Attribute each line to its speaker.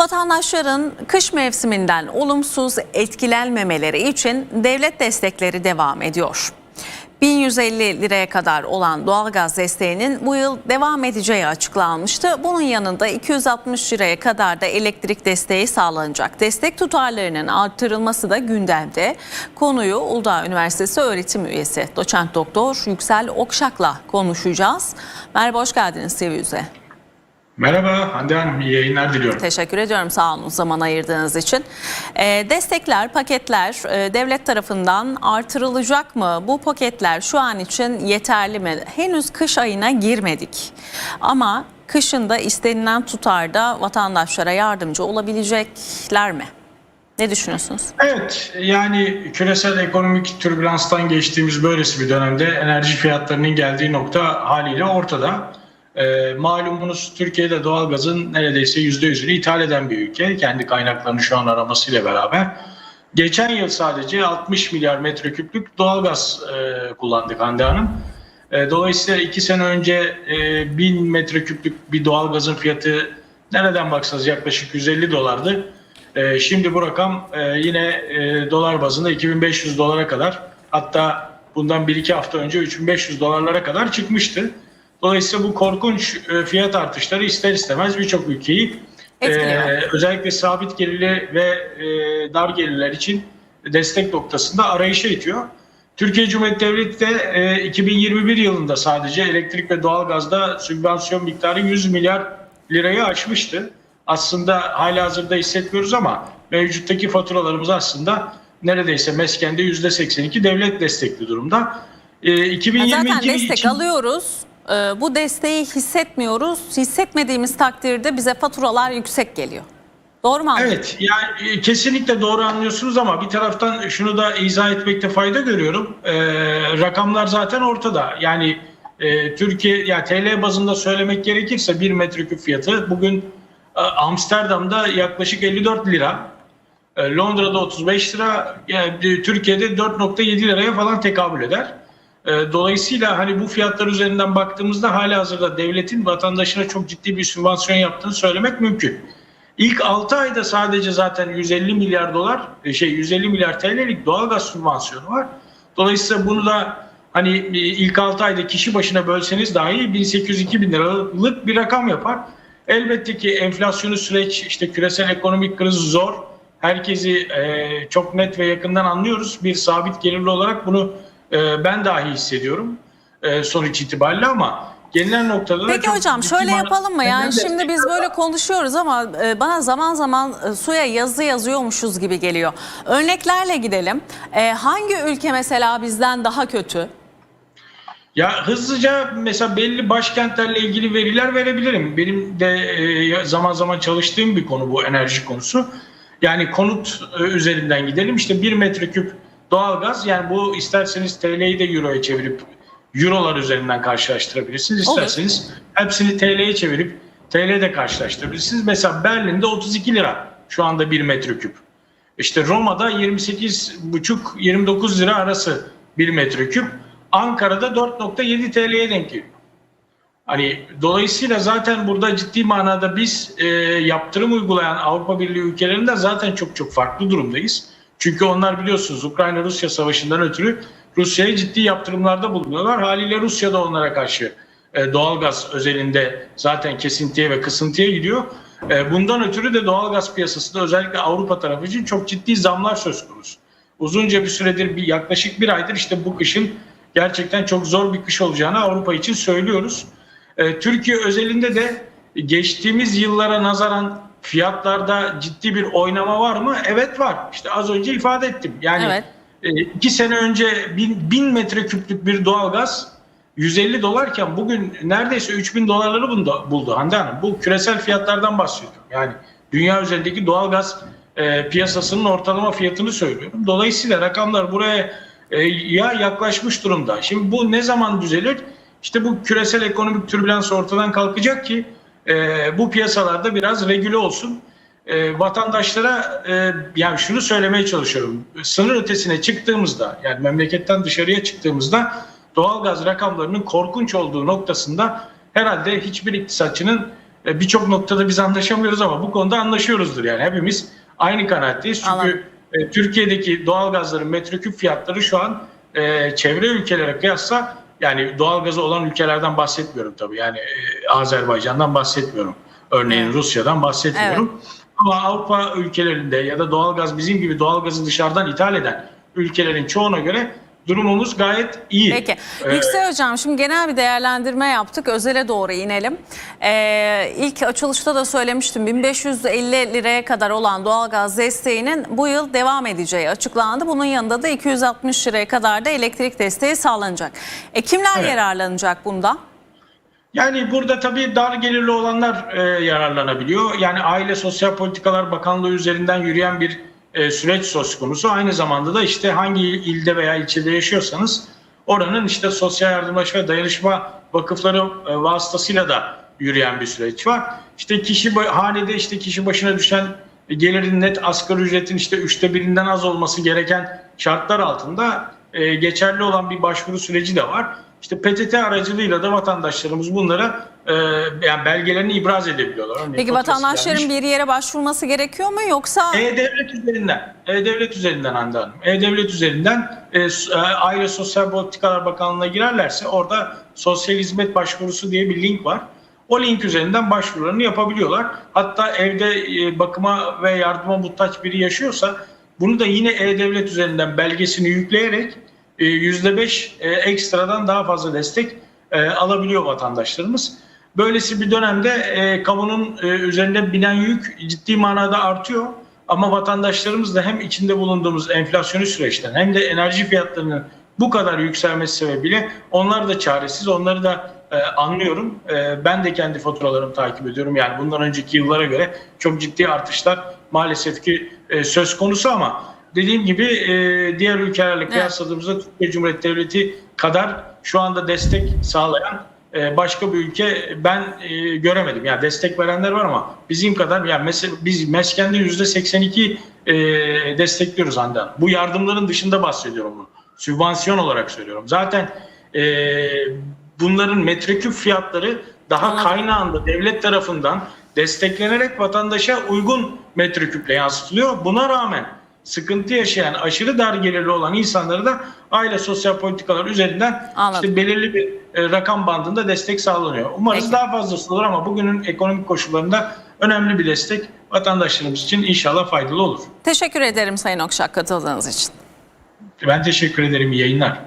Speaker 1: Vatandaşların kış mevsiminden olumsuz etkilenmemeleri için devlet destekleri devam ediyor. 1150 liraya kadar olan doğalgaz desteğinin bu yıl devam edeceği açıklanmıştı. Bunun yanında 260 liraya kadar da elektrik desteği sağlanacak. Destek tutarlarının artırılması da gündemde. Konuyu Uludağ Üniversitesi öğretim üyesi doçent doktor Yüksel Okşak'la konuşacağız. Merhaba hoş geldiniz TV Yüze.
Speaker 2: Merhaba Hande Hanım, iyi yayınlar diliyorum.
Speaker 1: Teşekkür ediyorum sağ olun zaman ayırdığınız için. Ee, destekler, paketler e, devlet tarafından artırılacak mı? Bu paketler şu an için yeterli mi? Henüz kış ayına girmedik. Ama kışında istenilen tutarda vatandaşlara yardımcı olabilecekler mi? Ne düşünüyorsunuz?
Speaker 2: Evet, yani küresel ekonomik türbülanstan geçtiğimiz böylesi bir dönemde enerji fiyatlarının geldiği nokta haliyle ortada. Ee, malumunuz Türkiye'de doğalgazın neredeyse %100'ünü ithal eden bir ülke. Kendi kaynaklarını şu an aramasıyla beraber. Geçen yıl sadece 60 milyar metreküplük doğalgaz e, kullandık Hande Hanım. E, dolayısıyla iki sene önce e, 1000 metreküplük bir doğalgazın fiyatı nereden baksanız yaklaşık 150 dolardı. E, şimdi bu rakam e, yine e, dolar bazında 2500 dolara kadar hatta bundan 1-2 hafta önce 3500 dolarlara kadar çıkmıştı. Dolayısıyla bu korkunç e, fiyat artışları ister istemez birçok ülkeyi e, özellikle sabit gelirli ve e, dar gelirler için destek noktasında arayışa itiyor. Türkiye Cumhuriyeti Devleti de e, 2021 yılında sadece elektrik ve doğalgazda sübvansiyon miktarı 100 milyar lirayı aşmıştı. Aslında hala hazırda hissetmiyoruz ama mevcuttaki faturalarımız aslında neredeyse meskende %82 devlet destekli durumda. E,
Speaker 1: Ya
Speaker 2: 2022
Speaker 1: Zaten destek
Speaker 2: için-
Speaker 1: alıyoruz. Ee, Bu desteği hissetmiyoruz. Hissetmediğimiz takdirde bize faturalar yüksek geliyor. Doğru mu anladım?
Speaker 2: Evet, yani e, kesinlikle doğru anlıyorsunuz ama bir taraftan şunu da izah etmekte fayda görüyorum. Ee, rakamlar zaten ortada. Yani e, Türkiye, ya TL bazında söylemek gerekirse bir metreküp fiyatı bugün e, Amsterdam'da yaklaşık 54 lira, e, Londra'da 35 lira, yani e, Türkiye'de 4.7 liraya falan tekabül eder. E, Dolayısıyla hani bu fiyatlar üzerinden baktığımızda hala hazırda devletin vatandaşına çok ciddi bir sübvansiyon yaptığını söylemek mümkün. İlk 6 ayda sadece zaten 150 milyar dolar e, şey 150 milyar TL'lik doğalgaz sübvansiyonu var. Dolayısıyla bunu da hani e, ilk 6 ayda kişi başına bölseniz dahi 1800-2000 liralık bir rakam yapar. Elbette ki enflasyonu süreç işte küresel ekonomik kriz zor. Herkesi e, çok net ve yakından anlıyoruz. Bir sabit gelirli olarak bunu e, ben dahi hissediyorum e, sonuç itibariyle ama gelinen noktada da
Speaker 1: Peki
Speaker 2: çok
Speaker 1: hocam şöyle yapalım mı? Yani şimdi biz böyle konuşuyoruz ama e, bana zaman zaman e, suya yazı yazıyormuşuz gibi geliyor. Örneklerle gidelim. E, Hangi ülke mesela bizden daha kötü?
Speaker 2: Ya hızlıca mesela belli başkentlerle ilgili veriler verebilirim. Benim de e, zaman zaman çalıştığım bir konu bu enerji konusu. Yani konut e, üzerinden gidelim. İşte 1 metreküp doğalgaz yani bu isterseniz TL'yi de euroya çevirip eurolar üzerinden karşılaştırabilirsiniz.
Speaker 1: Olur. İsterseniz
Speaker 2: İsterseniz hepsini TL'ye çevirip TL'de karşılaştırabilirsiniz. Mesela Berlin'de 32 lira şu anda 1 metreküp. İşte Roma'da 28,5-29 lira arası 1 metreküp. Ankara'da 4.7 TL'ye denk geliyor. Hani dolayısıyla zaten burada ciddi manada biz e, yaptırım uygulayan Avrupa Birliği ülkelerinde zaten çok çok farklı durumdayız. Çünkü onlar biliyorsunuz Ukrayna-Rusya savaşından ötürü Rusya'ya ciddi yaptırımlarda bulunuyorlar. Haliyle Rusya da onlara karşı e, doğalgaz özelinde zaten kesintiye ve kısıntıya gidiyor. E, bundan ötürü de doğalgaz piyasasında özellikle Avrupa tarafı için çok ciddi zamlar söz konusu. Uzunca bir süredir bir yaklaşık bir aydır işte bu kışın gerçekten çok zor bir kış olacağını Avrupa için söylüyoruz. E, Türkiye özelinde de geçtiğimiz yıllara nazaran fiyatlarda ciddi bir oynama var mı? Evet var. İşte az önce ifade ettim. Yani
Speaker 1: Evet.
Speaker 2: e, iki sene önce bin, bin metreküplük bir doğalgaz 150 dolarken bugün neredeyse 3000 dolarları buldu, buldu Hande Hanım. Bu küresel fiyatlardan bahsediyorum. Yani dünya üzerindeki doğalgaz e, piyasasının ortalama fiyatını söylüyorum. Dolayısıyla rakamlar buraya e, ya yaklaşmış durumda. Şimdi bu ne zaman düzelir? İşte bu küresel ekonomik türbülans ortadan kalkacak ki e, bu piyasalarda biraz regüle olsun. E, vatandaşlara e, yani şunu söylemeye çalışıyorum. Sınır ötesine çıktığımızda yani memleketten dışarıya çıktığımızda doğalgaz rakamlarının korkunç olduğu noktasında herhalde hiçbir iktisatçının e, birçok noktada biz anlaşamıyoruz ama bu konuda anlaşıyoruzdur yani hepimiz aynı kanaatteyiz. Çünkü e, Türkiye'deki doğalgazların metreküp fiyatları şu an e, çevre ülkelere kıyasla yani doğalgazı olan ülkelerden bahsetmiyorum tabii. Yani e, Azerbaycan'dan bahsetmiyorum. Örneğin
Speaker 1: Evet.
Speaker 2: Rusya'dan bahsetmiyorum. Ama Avrupa ülkelerinde ya da doğalgaz bizim gibi doğalgazı dışarıdan ithal eden ülkelerin çoğuna göre durumumuz gayet iyi.
Speaker 1: Peki.
Speaker 2: Ee,
Speaker 1: Yüksel Hocam şimdi genel bir değerlendirme yaptık. Özele doğru inelim. Ee, ilk açılışta da söylemiştim 1550 liraya kadar olan doğalgaz desteğinin bu yıl devam edeceği açıklandı. Bunun yanında da 260 liraya kadar da elektrik desteği sağlanacak. E, kimler
Speaker 2: Evet.
Speaker 1: yararlanacak bundan?
Speaker 2: Yani burada tabii dar gelirli olanlar e, yararlanabiliyor. Yani Aile Sosyal Politikalar Bakanlığı üzerinden yürüyen bir e, süreç söz konusu. Aynı zamanda da işte hangi ilde veya ilçede yaşıyorsanız oranın işte sosyal yardımlaşma ve dayanışma vakıfları e, vasıtasıyla da yürüyen bir süreç var. İşte kişi hanede işte kişi başına düşen gelirin net asgari ücretin işte üçte birinden az olması gereken şartlar altında e, geçerli olan bir başvuru süreci de var. İşte PTT aracılığıyla da vatandaşlarımız bunlara e, yani belgelerini ibraz edebiliyorlar. Örneğin
Speaker 1: Peki vatandaşların bir yere başvurması gerekiyor mu yoksa
Speaker 2: E-Devlet üzerinden, E-Devlet üzerinden Hande Hanım. E-Devlet üzerinden e, e, Aile Sosyal Politikalar Bakanlığı'na girerlerse orada sosyal hizmet başvurusu diye bir link var. O link üzerinden başvurularını yapabiliyorlar. Hatta evde e, bakıma ve yardıma muhtaç biri yaşıyorsa bunu da yine E-Devlet üzerinden belgesini yükleyerek e, %5 e, ekstradan daha fazla destek e, alabiliyor vatandaşlarımız. Böylesi bir dönemde e, kamunun e, üzerinde binen yük ciddi manada artıyor. Ama vatandaşlarımız da hem içinde bulunduğumuz enflasyonist süreçten hem de enerji fiyatlarının bu kadar yükselmesi sebebiyle onlar da çaresiz. Onları da e, anlıyorum. E, ben de kendi faturalarımı takip ediyorum. Yani bundan önceki yıllara göre çok ciddi artışlar maalesef ki e, söz konusu ama dediğim gibi e, diğer ülkelerle kıyasladığımızda Türkiye Cumhuriyeti Devleti kadar şu anda destek sağlayan başka bir ülke ben e, göremedim. Yani destek verenler var ama bizim kadar yani mesela biz meskende yüzde 82 e, destekliyoruz Hande Hanım. Bu yardımların dışında bahsediyorum bunu. Sübvansiyon olarak söylüyorum. Zaten e, bunların metreküp fiyatları daha kaynağında devlet tarafından desteklenerek vatandaşa uygun metreküple yansıtılıyor. Buna rağmen sıkıntı yaşayan, aşırı dar gelirli olan insanlara da aile sosyal politikalar üzerinden
Speaker 1: Anladım.
Speaker 2: işte belirli bir e, rakam bandında destek sağlanıyor. Umarız
Speaker 1: Peki.
Speaker 2: daha fazlası olur ama bugünün ekonomik koşullarında önemli bir destek vatandaşlarımız için inşallah faydalı olur.
Speaker 1: teşekkür ederim Sayın Okşak katıldığınız için.
Speaker 2: Ben teşekkür ederim. İyi yayınlar.